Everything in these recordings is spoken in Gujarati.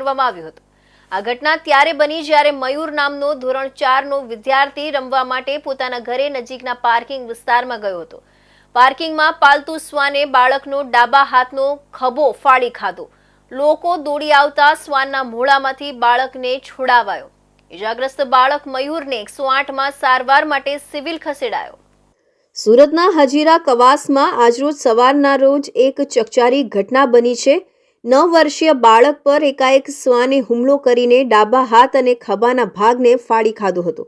કરવામાં આવ્યું હતું. આ ઘટના ત્યારે બની જ્યારે મયુર નામનો ધોરણ ચારનો વિદ્યાર્થી રમવા માટે પોતાના ઘરે નજીકના પાર્કિંગ વિસ્તારમાં ગયો હતો. પાર્કિંગમાં પાલતુ શ્વાને બાળકનો ડાબા હાથનો ખભો ફાડી ખાધો. લોકો દોડી આવતા શ્વાનના મોઢામાંથી બાળકને છોડાવાયો. ઇજાગ્રસ્ત બાળક મયુરને એકસો આઠમાં સારવાર માટે સિવિલ ખસેડાયો. સુરતના હજીરા કવાસમાં આજરોજ સવારના રોજ એક ચકચારી ઘટના બની છે. નવ વર્ષીય બાળક પર એકાએક શ્વાને હુમલો કરીને ડાબા હાથ અને ખભાના ભાગને ફાડી ખાધો હતો.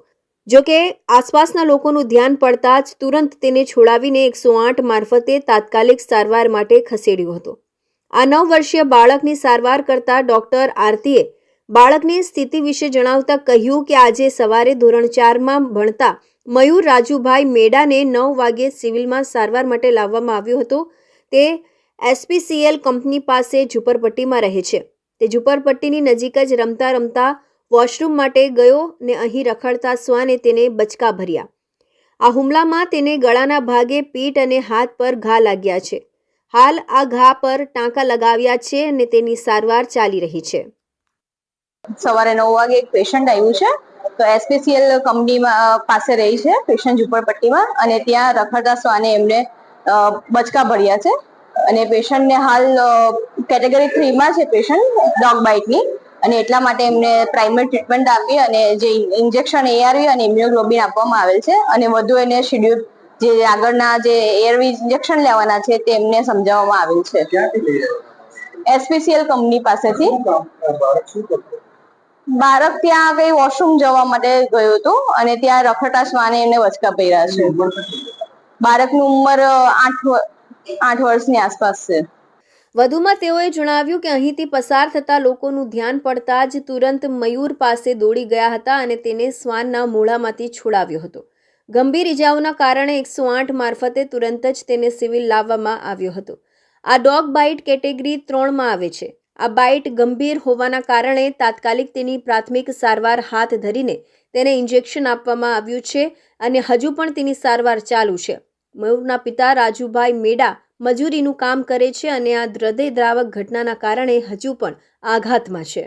જો કે આસપાસના લોકોનું ધ્યાન પડતા જ તુરંત તેને છોડાવીને એકસો આઠ મારફતે તાત્કાલિક સારવાર માટે ખસેડ્યો હતો. આ નવ વર્ષીય બાળકની સારવાર કરતા ડોક્ટર આરતીએ બાળકની સ્થિતિ વિશે જણાવતા કહ્યું કે આજે સવારે ધોરણ ચારમાં ભણતા મયુર રાજુભાઈ મેડાને નવ વાગે સિવિલમાં સારવાર માટે લાવવામાં આવ્યો હતો. તે એસપીસીએલ કંપની પાસે ઝુંપડપટ્ટીમાં રહે છે. તે ઝુંપડપટ્ટીની નજીક જ રમતા રમતા વોશરૂમ માટે ગયો ને અહીં રખડતા શ્વાને તેને બચકા ભર્યા. આ હુમલામાં તેને ગળાના ભાગે પીઠ અને હાથ પર ઘા લાગ્યા છે. હાલ આ ઘા પર ટાંકા લગાવ્યા છે અને તેની સારવાર ચાલી રહી છે. સવારે નવ વાગે એક પેશન્ટ આવ્યું છે. તો એસપીસીએલ કંપનીમાં પાસે રહી છે પેશન્ટ ઝુંપડપટ્ટીમાં અને ત્યાં રખડતા શ્વાને એમને બચકા ભર્યા છે. અને પેશન્ટને હાલ કેટેગરી થ્રીમાં છે પેશન્ટ ડોગ બાઇટની અને એટલા માટે એમને પ્રાઇમરી ટ્રીટમેન્ટ આપી અને જે ઇન્જેક્શન એઆરવી અને ઇમ્યુગ્લોબિન આપવામાં આવેલ છે. અને વધુ એને શેડ્યુલ જે આગળના જે એઆરવી ઇન્જેક્શન લેવાના છે તે એમને સમજાવવામાં આવેલ છે. એસપીસીએલ કંપની પાસેથી. બાળક ત્યાં કઈ વોશરૂમ જવા માટે ગયું હતું અને ત્યાં રખડતા શ્વાને એમને વચકા પહેર્યા છે. બાળકની ઉંમર આઠ આઠ વર્ષની આસપાસ છે. વધુમાં તેઓએ જણાવ્યું કે અહીંથી પસાર થતા લોકોનું ધ્યાન પડતા જ તુરંત મયુર પાસે દોડી ગયા હતા અને તેને શ્વાનના મોઢામાંથી છોડાવ્યો હતો. ગંભીર ઇજાઓના કારણે એકસો આઠ મારફતે તુરંત જ તેને સિવિલ લાવવામાં આવ્યો હતો. આ ડોગ બાઇટ કેટેગરી ત્રણમાં આવે છે. આ બાઇટ ગંભીર હોવાના કારણે તાત્કાલિક તેની પ્રાથમિક સારવાર હાથ ધરીને તેને ઇન્જેક્શન આપવામાં આવ્યું છે અને હજુ પણ તેની સારવાર ચાલુ છે. મયુરના પિતા રાજુભાઈ મેડા મજૂરીનું કામ કરે છે અને આ હૃદયદ્રાવક ઘટનાના કારણે હજુ પણ આઘાતમાં છે.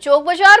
ચોક બજાર